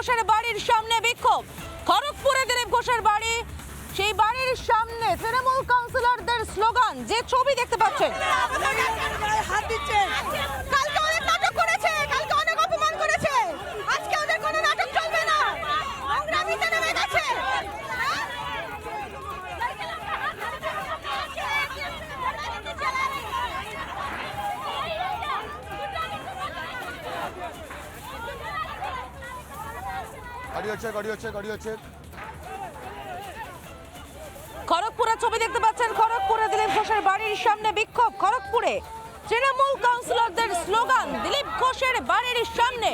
ঘোষের বাড়ির সামনে বিক্ষোভ। খড়গপুরে দিলীপ ঘোষের বাড়ি, সেই বাড়ির সামনে তৃণমূল কাউন্সিলরদের স্লোগান, যে ছবি দেখতে পাচ্ছেন কালকে অনেক নাটক করেছে কালকে অনেক অপমান করেছে আজকে ওদের কোনো নাটক চলবে না নোংরামিতে নেমে গেছে গাড়ি হচ্ছে গাড়ি হচ্ছে গাড়ি হচ্ছে। খড়গপুরের ছবি দেখতে পাচ্ছেন, খড়গপুরে দিলীপ ঘোষের বাড়ির সামনে বিক্ষোভ, খড়গপুরে। তৃণমূল কাউন্সিলরদের স্লোগান, দিলীপ ঘোষের বাড়ির সামনে।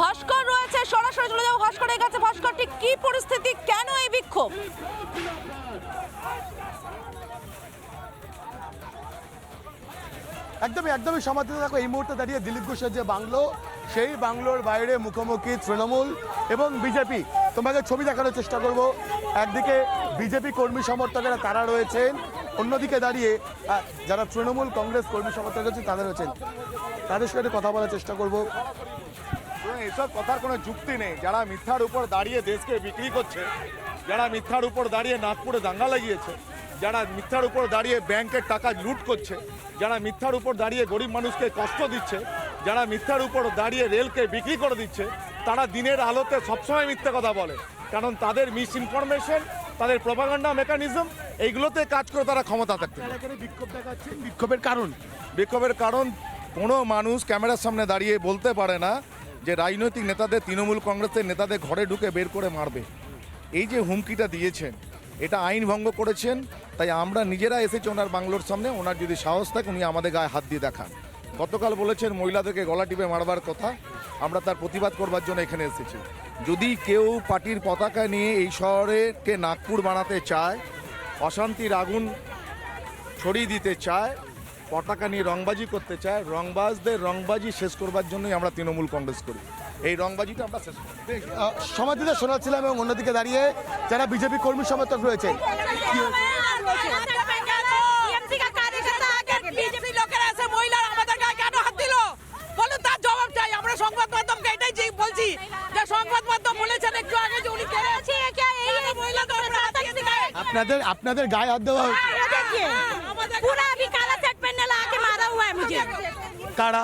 ভাস্কর রয়েছে, সরাসরি চলে যাব ভাস্করের কাছে। ভাস্কর, ঠিক কি পরিস্থিতি? কেন এই বিক্ষোভ? একদমই একদমই সমাধিত দেখো এই মুহূর্তে দাঁড়িয়ে দিলীপ ঘোষের যে বাংলো, সেই বাংলোর বাইরে মুখোমুখি তৃণমূল এবং বিজেপি। তোমাকে ছবি দেখানোর চেষ্টা করব। একদিকে বিজেপি কর্মী সমর্থকেরা তারা রয়েছেন, অন্যদিকে দাঁড়িয়ে যারা তৃণমূল কংগ্রেস কর্মী সমর্থক রয়েছেন তাদের রয়েছেন। তাদের সাথে কথা বলার চেষ্টা করব। এসব কথার কোনো যুক্তি নেই। যারা মিথ্যার উপর দাঁড়িয়ে দেশকে বিক্রি করছে, যারা মিথ্যার উপর দাঁড়িয়ে নাগপুরে দাঙ্গা লাগিয়েছে যারা মিথ্যার উপর দাঁড়িয়ে ব্যাংকের টাকা লুট করছে যারা মিথ্যার উপর দাঁড়িয়ে গরিব মানুষকে কষ্ট দিচ্ছে যারা মিথ্যার উপর দাঁড়িয়ে রেলকে বিক্রি করে দিচ্ছে তারা দিনের আলোতে সবসময় মিথ্যে কথা বলে। কারণ তাদের মিস ইনফরমেশন তাদের প্রপাগান্ডা মেকানিজম এইগুলোতে কাজ করে তারা ক্ষমতা থাকতে বিক্ষোভ দেখাচ্ছেন? বিক্ষোভের কারণ? বিক্ষোভের কারণ কোনো মানুষ ক্যামেরার সামনে দাঁড়িয়ে বলতে পারে না যে রাজনৈতিক নেতাদের তৃণমূল কংগ্রেসের নেতাদের ঘরে ঢুকে বের করে মারবে। এই যে হুমকিটা দিয়েছেন এটা আইন ভঙ্গ করেছেন, তাই আমরা নিজেরা এসেছি ওনার বাংলোর সামনে, ওনার যদি সাহস থাকে উনি আমাদের গায়ে হাত দিয়ে দেখান। গতকাল বলেছেন মহিলাদেরকে গলা টিপে মারবার কথা, আমরা তার প্রতিবাদ করবার জন্য এখানে এসেছি। যদি কেউ পার্টির পতাকা নিয়ে এই শহরেকে নাগপুর বানাতে চায়, অশান্তির আগুন ছড়িয়ে দিতে চায়, পতাকা নিয়ে রংবাজি করতে চায়, রংবাজদের রংবাজি শেষ করবার জন্যই আমরা তৃণমূল কংগ্রেস করি। এই রংবাজিটা আমরা শেষ করি সমাধিতে শোনাচ্ছিলাম এবং অন্যদিকে দাঁড়িয়ে যারা বিজেপি কর্মী সমর্থক রয়েছেন টিএমসি কা কার্যকর্তা আগে বিজেপি লোকেরা এসে মহিলারা আমাদের গায়ে কেন হাত দিল বলুন তার জবাব চাই আমরা সংবাদ মাধ্যমকে এটাই যে বলছি যে সংবাদ মাধ্যম বলেছেন একটু আগে যে উনি কেড়ে আছে এই মহিলাদের উপরে হাত দিয়েছে গায়ে। আপনাদের আপনাদের গায়ে হাত দেওয়া হয়েছে। ये देखिए पूरा अभी काला सेट पहनने ला के मारा हुआ है मुझे কারা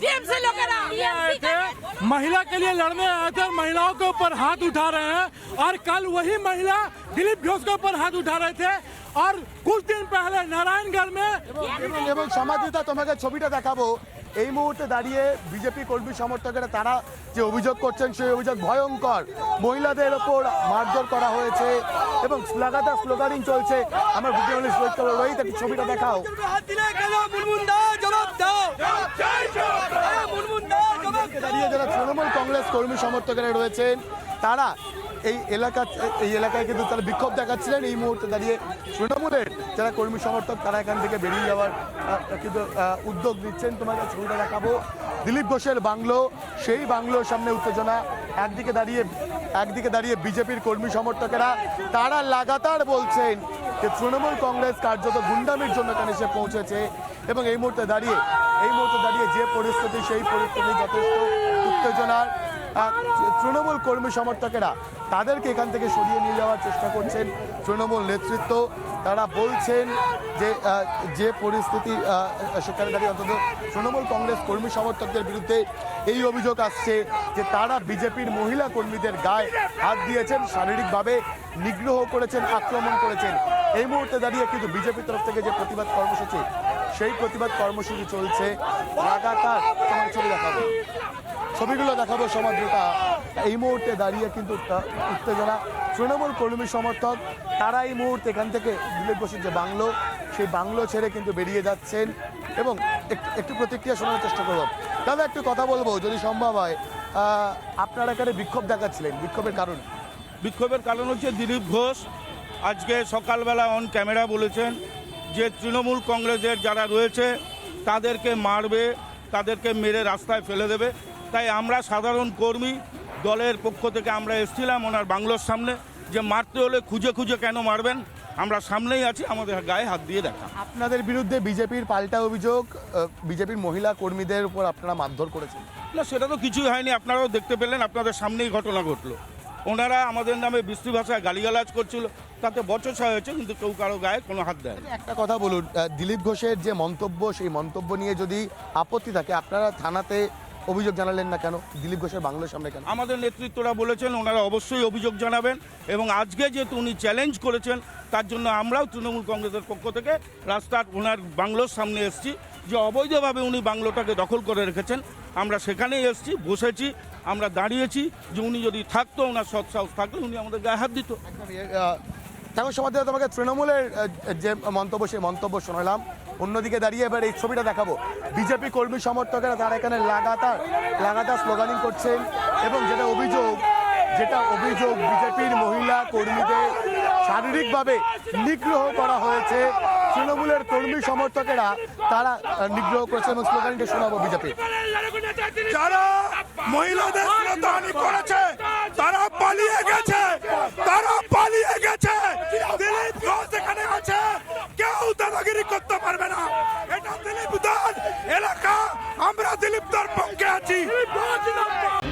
टीएमसी लोकेरा आए थे महिला के लिए लड़ने आए थे महिलाओं के ऊपर हाथ उठा रहे हैं और कल वही महिला दिलीप घोष के ऊपर हाथ उठा रहे थे और कुछ दिन पहले नारायणगढ़ में এবং এবং সমাধিতা তোমাকে ছবিটা দেখাবো এই মুহূর্তে দাঁড়িয়ে বিজেপি কর্মী সমর্থকেরা তারা যে অভিযোগ করছেন সেই অভিযোগ ভয়ঙ্কর মহিলাদের ওপর মারধর করা হয়েছে এবং লাগাতার স্লোগানিং চলছে আমার ভিডিও রোহিত রোহিত একটু ছবিটা দেখাও দাঁড়িয়ে যারা তৃণমূল কংগ্রেস কর্মী সমর্থকেরা রয়েছেন। তারা এই এলাকা, এই এলাকায় কিন্তু তারা বিক্ষোভ দেখাচ্ছিলেন। এই মুহূর্তে দাঁড়িয়ে তৃণমূলের যারা কর্মী সমর্থক, তারা এখান থেকে বেরিয়ে যাওয়ার কিন্তু উদ্যোগ নিচ্ছেন। তোমাকে ছবিটা দেখাবো। দিলীপ ঘোষের বাংলো, সেই বাংলোর সামনে উত্তেজনা। একদিকে দাঁড়িয়ে একদিকে দাঁড়িয়ে বিজেপির কর্মী সমর্থকেরা, তারা লাগাতার বলছেন যে তৃণমূল কংগ্রেস কার্যত গুন্ডামির জন্য এখানে এসে পৌঁছেছে এবং এই মুহূর্তে দাঁড়িয়ে, এই মুহূর্তে দাঁড়িয়ে যে পরিস্থিতি, সেই পরিস্থিতি যথেষ্ট উত্তেজনার। তৃণমূল কর্মী সমর্থকেরা তাদেরকে এখান থেকে সরিয়ে নিয়ে যাওয়ার চেষ্টা করছেন তৃণমূল নেতৃত্ব। তারা বলছেন যে যে পরিস্থিতি সেখানে দাঁড়িয়ে অন্তত তৃণমূল কংগ্রেস কর্মী সমর্থকদের বিরুদ্ধে এই অভিযোগ আসছে যে তারা বিজেপির মহিলা কর্মীদের গায়ে হাত দিয়েছেন, শারীরিকভাবে নিগ্রহ করেছেন, আক্রমণ করেছেন। এই মুহূর্তে দাঁড়িয়ে কিন্তু বিজেপির তরফ থেকে যে প্রতিবাদ কর্মসূচি, সেই প্রতিবাদ কর্মসূচি চলছে লাগাতার। তোমার ছবি দেখাবো। ছবিগুলো দেখাবো সমাদ্রতা। এই মুহূর্তে দাঁড়িয়ে কিন্তু উত্তেজনা। তৃণমূল কর্মী সমর্থক, তারা এই মুহূর্তে এখান থেকে দিলীপ ঘোষের যে বাংলো, সেই বাংলো ছেড়ে কিন্তু বেরিয়ে যাচ্ছেন এবং একটু প্রতিক্রিয়া শোনার চেষ্টা করব। দাদা, একটু কথা বলব, যদি সম্ভব হয়। আপনারা এখানে বিক্ষোভ দেখাচ্ছিলেন। বিক্ষোভের কারণ? বিক্ষোভের কারণ হচ্ছে দিলীপ ঘোষ আজকে সকালবেলা অন ক্যামেরা বলেছেন যে তৃণমূল কংগ্রেসের যারা রয়েছে তাদেরকে মারবে তাদেরকে মেরে রাস্তায় ফেলে দেবে। তাই আমরা সাধারণ কর্মী দলের পক্ষ থেকে আমরা এসেছিলাম ওনার বাংলোর সামনে যে মারতে হলে খুঁজে খুঁজে কেন মারবেন আমরা সামনেই আছি আমাদের গায়ে হাত দিয়ে দেখা। আপনাদের বিরুদ্ধে বিজেপির পাল্টা অভিযোগ বিজেপির মহিলা কর্মীদের উপর আপনারা মারধর করেছেন? না সেটা তো কিছুই হয়নি আপনারাও দেখতে পেলেন আপনাদের সামনেই ঘটনা ঘটলো। ওনারা আমাদের নামে বৃষ্টি ভাষায় গালিগালাজ করছিল। তাতে বচসা হয়েছে কিন্তু কেউ কারও গায়ে কোনো হাত দেয় না। একটা কথা বলুন দিলীপ ঘোষের যে মন্তব্য সেই মন্তব্য নিয়ে যদি আপত্তি থাকে আপনারা থানাতে অভিযোগ জানালেন না কেন? দিলীপ ঘোষের বাংলোর সামনে কেন? আমাদের নেতৃত্বরা বলেছেন ওনারা অবশ্যই অভিযোগ জানাবেন এবং আজকে যেহেতু উনি চ্যালেঞ্জ করেছেন তার জন্য আমরাও তৃণমূল কংগ্রেসের পক্ষ থেকে রাস্তার ওনার বাংলোর সামনে এসেছি। যে অবৈধভাবে উনি বাংলোটাকে দখল করে রেখেছেন, আমরা সেখানেই এসেছি, বসেছি, আমরা দাঁড়িয়েছি যে উনি যদি থাকতো, ওনার সৎ সাহস থাকলে উনি আমাদের গায়ে হাত দিত। ঠাকুর সমাধি তোমাকে তৃণমূলের যে মন্তব্য, সেই মন্তব্য শোনালাম। অন্যদিকে দাঁড়িয়ে এবার এই ছবিটা দেখাবো। বিজেপি কর্মী সমর্থকেরা তারা এখানে লাগাতার লাগাতার স্লোগানিং করছেন এবং যেটা অভিযোগ যেটা অভিযোগ বিজেপির মহিলা কর্মীদের শারীরিকভাবে নিগ্রহ করা হয়েছে। তৃণমূলের কর্মী সমর্থকেরা, তারা নিগ্রহ করেছে এবং স্লোগানটি শোনাবো বিজেপি। যারা মহিলাদের করেছে, তারা পালিয়ে গেছে, তারা পালিয়ে